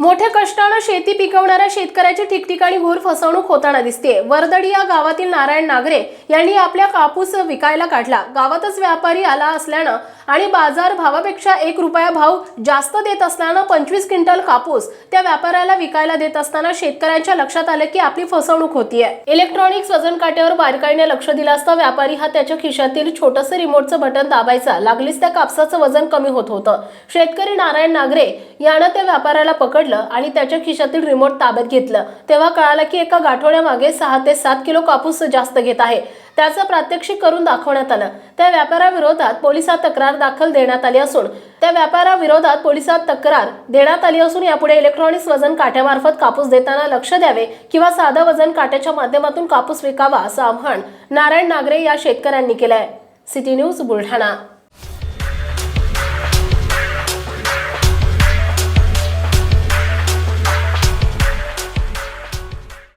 मोठ्या कष्टानं शेती पिकवणाऱ्या शेतकऱ्याची ठिकठिकाणी घोर फसवणूक होताना दिसते वर्दडी या गावातील नारायण नागरे यांनी आपल्या कापूस विकायला काढला. गावातच व्यापारी आला असल्यानं आणि बाजार भावापेक्षा एक रुपया भाव जास्त देत असल्यानं पंचवीस क्विंटल कापूस त्या व्यापाऱ्याला विकायला देत असताना शेतकऱ्यांच्या लक्षात आलं की आपली फसवणूक होतीये. इलेक्ट्रॉनिक्स वजन काट्यावर बारकाईने लक्ष दिलं असता व्यापारी हा त्याच्या खिशातील छोटंसं रिमोटचं बटन दाबायचा. लागलीच त्या कापसाचं वजन कमी होत होतं. शेतकरी नारायण नागरे यानं त्या व्यापाऱ्याला पकडलं. आणि त्याच्या खिशातील रिमोट ताब्यात घेतलं. तेव्हा कळालं की एका गाठोड्यामागे सहा ते सात किलो कापूस जास्त घेत आहे. त्याचं प्रात्यक्षिक करून दाखवण्यात आलं. त्या व्यापाराविरोधात पोलिसात तक्रार दाखल देण्यात आली असून त्या व्यापाराविरोधात पोलिसात तक्रार देण्यात आली असून यापुढे इलेक्ट्रॉनिक्स वजन काट्यामार्फत कापूस देताना लक्ष द्यावे किंवा साधं वजन काट्याच्या माध्यमातून कापूस विकावा असं आव्हान नारायण नागरे या शेतकऱ्यांनी केलंय. City news Buldhana.